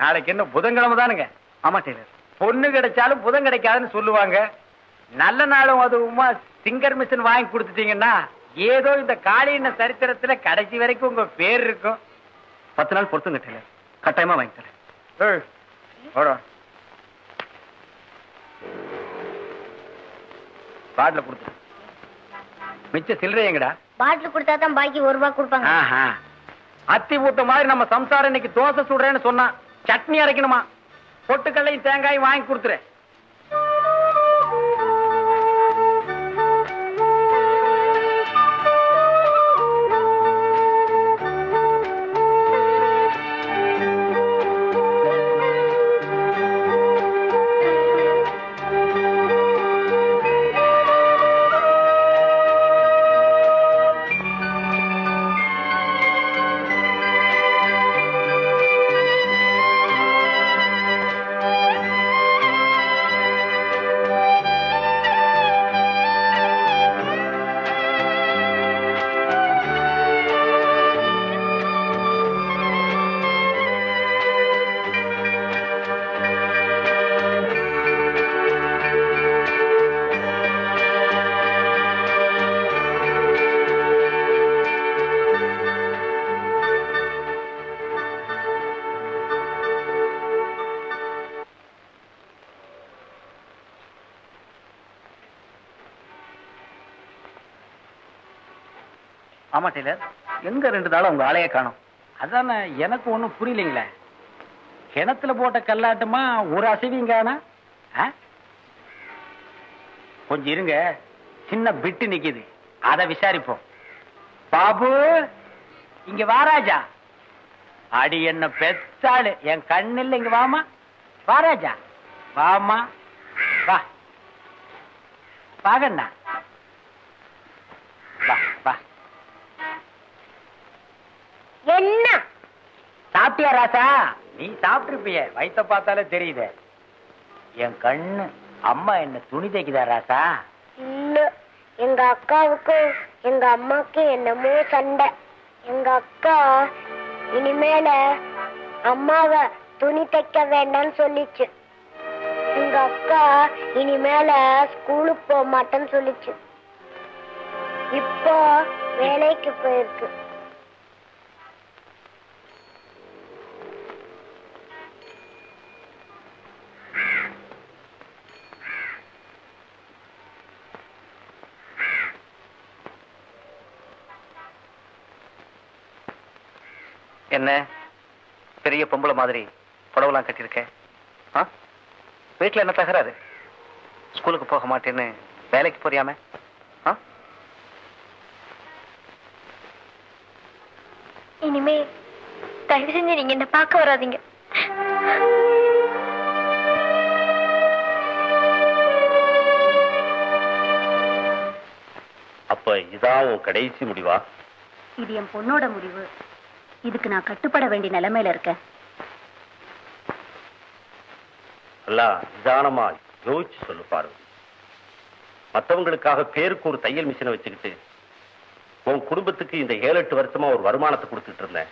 நாளைக்கு என்ன புதன்கிழமை தானுங்க? ஆமா டெய்லர் பொண்ணு கிடைச்சாலும் புதன் கிடைக்காதுன்னு சொல்லுவாங்க. நல்ல நாளும் அதுவுமா சிங்கர் மிஷின் வாங்கி கொடுத்துட்டீங்கன்னா ஏதோ இந்த காளியின சரித்திரத்துல கடைசி வரைக்கும் உங்க பேர் இருக்கும். பத்து நாள் பொறுத்துங்க டெய்லர் கட்டாயமா வாங்கி தரேன். பாட்டில கொடுத்து மிச்ச சில்லறை எங்கடா? பாட்டில் கொடுத்தா தான் பாக்கி ஒரு ரூபாய் கொடுப்பாங்க. ஆஹா. அத்தி ஊத்த மாதிரி நம்ம சம்சாரம் இன்னைக்கு தோசை சுடுறேன்னு சொன்னான். சட்னி அரைக்கணுமா? பொட்டுக்கல்லையும் தேங்காயும் வாங்கி கொடுத்துரு. ஆமா டெய்லர். எங்க ரெண்டு நாளா உங்க ஆளையே காணும்? அதான எனக்கு ஒண்ணும் புரியலைங்களே. கிணத்துல போட்ட கல்லாட்டமா ஒரு அசைவியும் காணா கொஞ்சம் இருங்க. சின்ன பிட்டு நிக்குது. அத விசாரிப்போம். பாபு இங்க வாராஜா அடி என்ன பெத்தாளு என் கண்ணில் இங்க வாமா. வாராஜா வாமா. வா. பாகண்ணா என்ன? சாப்பிட்டியா ராசா? நீ சாப்பிட்டிருப்பிய. வயித்த பார்த்தாலே தெரியுதே. என் கண்ணு அம்மா என்ன துணி தைக்குதா ராசா? இல்ல. எங்க அக்காவுக்கும் எங்க அம்மாக்கும் என்னமோ சண்டை. எங்க அக்கா இனிமேல அம்மாவ துணி தைக்க வேண்டாம்னு சொல்லிச்சு. எங்க அக்கா இனிமேல ஸ்கூலுக்கு போக மாட்டேன்னு சொல்லிச்சு. இப்போ வேலைக்கு போயிருக்கு. என்ன? பெரிய பொம்பளை மாதிரி புடவெல்லாம் கட்டியிருக்க ஆ? வீட்டுல என்ன தகராறு? ஸ்கூலுக்கு போக மாட்டேன்னு வேலைக்கு போறியாம? ஆ? இனிமே தயவு செஞ்சு நீங்க என்ன பார்க்க வராதீங்க. அப்ப இதான் உன் கடைசி முடிவா? இது என் பொண்ணோட முடிவு. இதுக்கு நான் கட்டுப்பட வேண்டிய நிலைமையில இருக்கேன். எல்லாம் நிதானமா யோசிச்சு சொல்லு பாரு. மத்தவங்களுக்காக பேருக்கு ஒரு தையல் மிஷினை வச்சுக்கிட்டு உன் குடும்பத்துக்கு இந்த ஏழு எட்டு வருஷமா ஒரு வருமானத்தை கொடுத்துட்டு இருந்தேன்.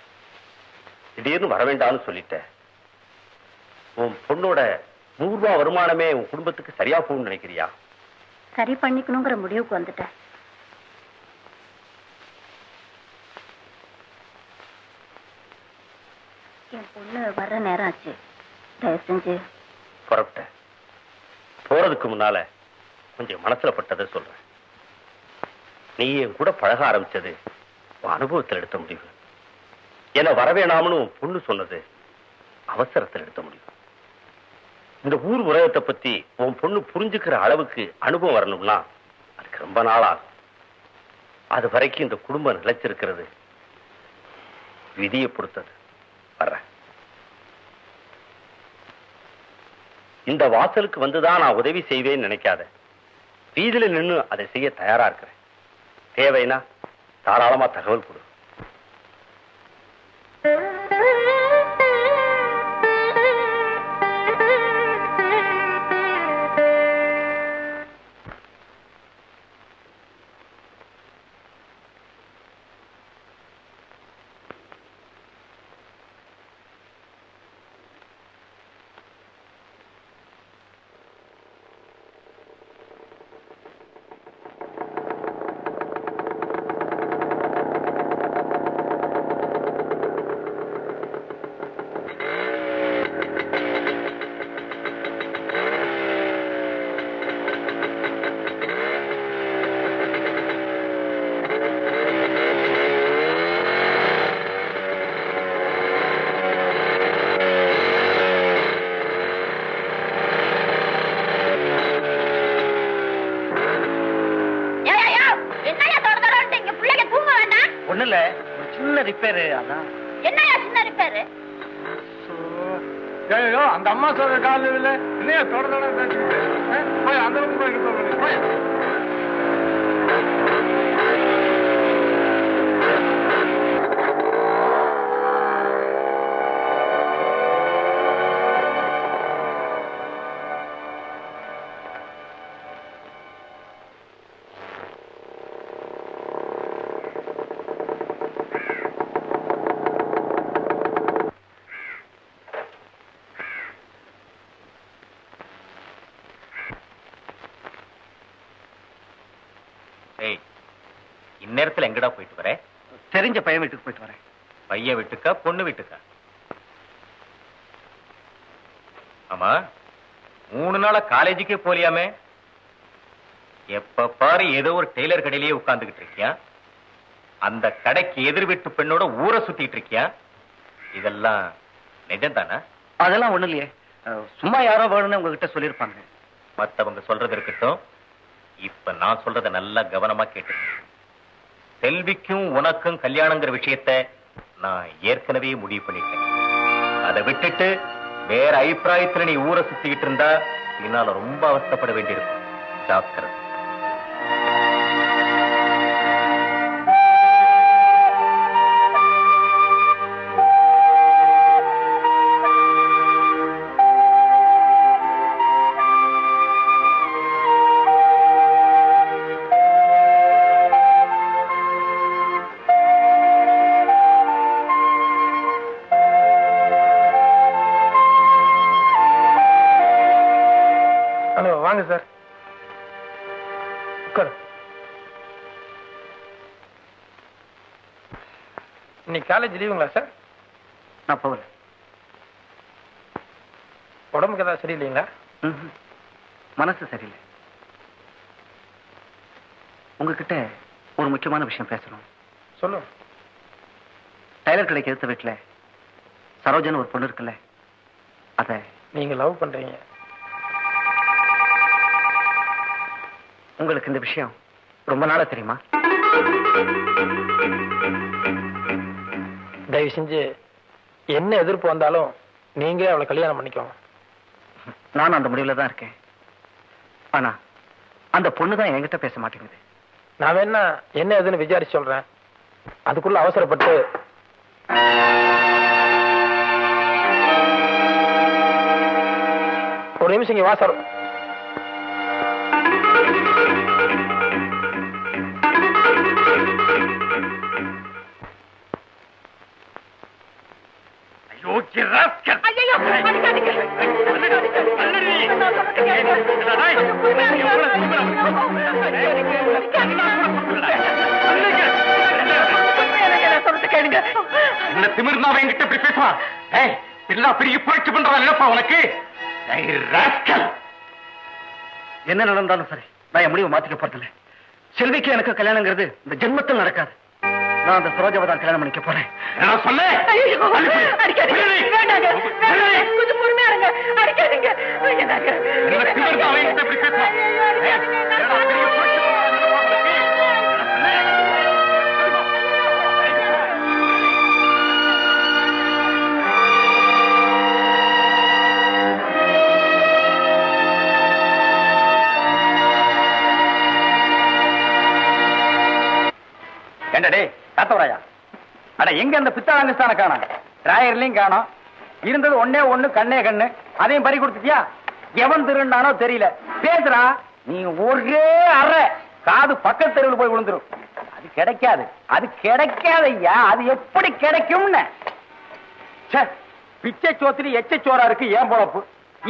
திடீர்னு வர வேண்டாம்னு சொல்லிட்டேன். உன் பொண்ணோட நூறு ரூபாய் வருமானமே உன் குடும்பத்துக்கு சரியா போகும்னு நினைக்கிறியா? சரி பண்ணிக்கணுங்கிற முடிவுக்கு வந்துட்டேன். என் பொண்ணு வர்ற நேரம் ஆச்சு. தயவு செஞ்சு. புறப்பட்டேன் போறதுக்கு முன்னால கொஞ்சம் மனசுல பட்டதை சொல்றேன். நீ என் கூட பழக ஆரம்பிச்சது அனுபவத்தில் எடுத்த முடிவு. என்ன வரவேணாம்னு பொண்ணு சொன்னது அவசரத்தில் எடுத்த முடிவு. இந்த ஊர் உலகத்தை பத்தி உன் பொண்ணு புரிஞ்சுக்கிற அளவுக்கு அனுபவம் வரணும்னா அதுக்கு ரொம்ப நாள் ஆகும் அது வரைக்கும் இந்த குடும்பம் நிலைச்சிருக்கிறது. விதியை பொறுத்தது. இந்த வாசலுக்கு வந்துதான் நான் உதவி செய்வேன்னு நினைக்காத. வீதியில நின்னு அதை செய்ய தயாரா இருக்கிறேன். தேவைன்னா தாராளமா தகவல் கொடு. ஐயோ அந்த அம்மா சொல்ற காலில் இல்லை. இல்லையா தொடர்ந்து போய் அந்த பக்கம் போய். இந்நேரத்துல எங்கடா போயிட்டு வர? தெரிஞ்ச பையன் வீட்டுக்கு போயிட்டு வரேன். பையன் வீட்டுக்கா பொண்ணு வீட்டுக்கா? ஆமா மூணு நாளா காலேஜுக்கே போலியாமே. எப்ப பாரு ஏதோ ஒரு டெய்லர் கடையிலேயே உட்கார்ந்துகிட்டு இருக்கியா? அந்த கடைக்கு எதிர் வீட்டு பெண்ணோட ஊரை சுத்திட்டு இருக்கியா? இதெல்லாம் நிஜம்தானா? அதெல்லாம் ஒண்ணு இல்லையே. சும்மா யாரோ வேணும்னு உங்ககிட்ட சொல்லியிருப்பாங்க. மத்தவங்க சொல்றது இருக்கட்டும். இப்ப நான் சொல்றத நல்லா கவனமா கேட்டு செல்விக்கும் உனக்கும் கல்யாணங்கிற விஷயத்த நான் ஏற்கனவே முடிவு பண்ணிட்டேன். அதை விட்டுட்டு வேற அபிப்பிராயத்துல நீ ஊரை சுத்திக்கிட்டு இருந்தா என்னால ரொம்ப அவஸ்தைப்பட வேண்டியிருக்கும். ஜாக்கிரதை. வாங்க சார். உட்காரு. இன்னைக்கு காலேஜ் லீவுங்களா சார்? நான் போகல. உடம்புக்கு ஏதாவது சரியில்லைங்களா. மனசு சரியில்லை. உங்ககிட்ட ஒரு முக்கியமான விஷயம் பேசணும். சொல்லு. டைலர் கடைக்கு எடுத்த வீட்டுல சரோஜன் ஒரு பொண்ணு இருக்குல்ல அத நீங்க லவ் பண்றீங்க. உங்களுக்கு இந்த விஷயம் ரொம்ப நாளா தெரியுமா? தயவு செஞ்சு என்ன எதிர்ப்பு வந்தாலும் நீங்களே அவளை கல்யாணம் பண்ணிக்கோங்க. நானும் அந்த முடிவுல தான் இருக்கேன். ஆனா அந்த பொண்ணு தான் என்கிட்ட பேச மாட்டேங்குது. நான் வேணா என்ன ஏதுன்னு விசாரிச்சு சொல்றேன். அதுக்குள்ள அவசரப்பட்டு ஒரு நிமிஷம் இங்க வா பேசுவான் ஏய் பெரிய புரட்சி பண்றதா நினைப்பா உனக்கு. என்ன நடந்தாலும் சரி நான் என் முடிவை மாத்திக்க போறதில்ல. செல்விக்கு எனக்கு கல்யாணங்கிறது இந்த ஜென்மத்தில் நடக்காது. நான் அந்த சரோஜாவை தான் கல்யாணம் பண்ணிக்க போறேன். நான் சொன்னேன். கொஞ்சம் பொறுமையா இருங்க. அடிக்காதீங்க. டேய் காத்தவராயா? அட எங்க அந்த பித்தாளங்கஸ்தான காணோம்? டிராயர்லயும் இருந்தது ஒண்ணு கண்ணே கண்ணு. அதையும் பறி கொடுத்துட்டியா? எவன் திருண்டானோ தெரியல. பேசுறா நீ ஒரே காது பக்கத்து தெருவில் போய் விழுந்துரும். அது கிடைக்காது. அது கிடைக்காதையா? அது எப்படி கிடைக்கும்னு? பிச்சை சோத்திரி எச்ச சோறா இருக்கு ஏன் பொழப்பு?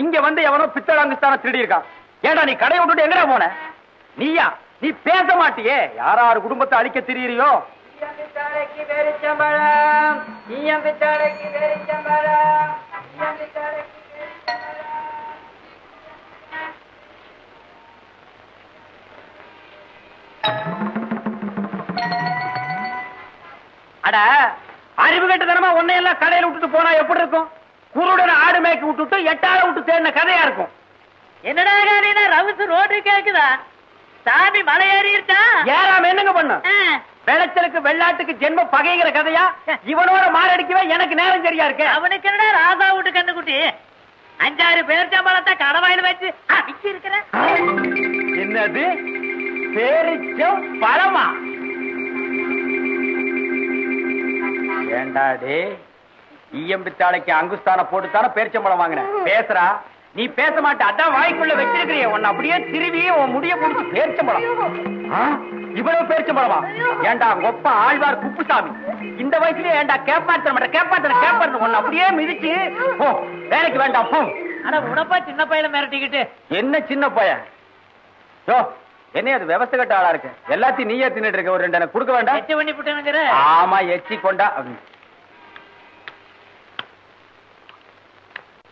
இங்க வந்து எவனோ பித்தளாங்குஸ்தான திருடி இருக்கான் ஏண்டா நீ கடை விட்டுட்டு எங்கடா போன? நீயா? நீ பேச மாட்டியே. யாராரு குடும்பத்தை அழிக்க திரியிறியோ? அட அறிவு கட்டதனமா உன்னையெல்லாம் கடையில விட்டுட்டு போனா எப்படி இருக்கும்? குருடன் ஆடு மேய்க்க விட்டுட்டு எட்டாள விட்டு தேடின கதையா இருக்கும்? என்னடா ரவுசு ரோடு கேக்குதா? சாமி மலை ஏறிருச்சா ஏறாம என்னங்க பண்ண? விளைச்சலுக்கு வெள்ளாட்டுக்கு ஜென்ம பகைங்கிற கதையா? இவனோட மாரடிக்கவே எனக்கு நேரம் சரியா இருக்கு. அவனுக்கு என்னடா ராதா விட்டு கண்ணுக்குட்டி? அஞ்சாறு பேர்ச்சம்பளத்தை கடவாயில வச்சு அடிச்சு இருக்கிற என்னது? பேரிச்சம் பழமா? ஏண்டாடே ஈயம்பித்தாளைக்கு அங்குஸ்தான போட்டு தானே பேரிச்சம்பழம் வாங்கினேன் பேசுறா. நீ பேச மாட்ட அதான் வாய்க்குள்ள வச்சிருக்கிறிய. உன்னை அப்படியே திருவி உன் முடிய முடிச்சு ஆ? இவ்வளவு பேரிச்சம்பழமா ஏண்டா ஒப்ப ஆழ்வார் குப்புசாமி? இந்த வயசுலயே ஏண்டா கேப்பாத்திர மாட்டேன் கேப்பாத்திர கேப்பாத்திர உன்னை அப்படியே மிதிச்சு போ வேலைக்கு வேண்டாம் போ. அட உடப்பா சின்ன பையல மிரட்டிக்கிட்டு. என்ன சின்ன பையன்? யோ என்ன அது விவசாய கட்ட ஆளா இருக்கு. எல்லாத்தையும் நீயே தின்னுட்டு இருக்க ஒரு ரெண்டு எனக்கு கொடுக்க வேண்டாம். எச்சு பண்ணி விட்டுனுங்கிற ஆமா எச்சி கொண்டா.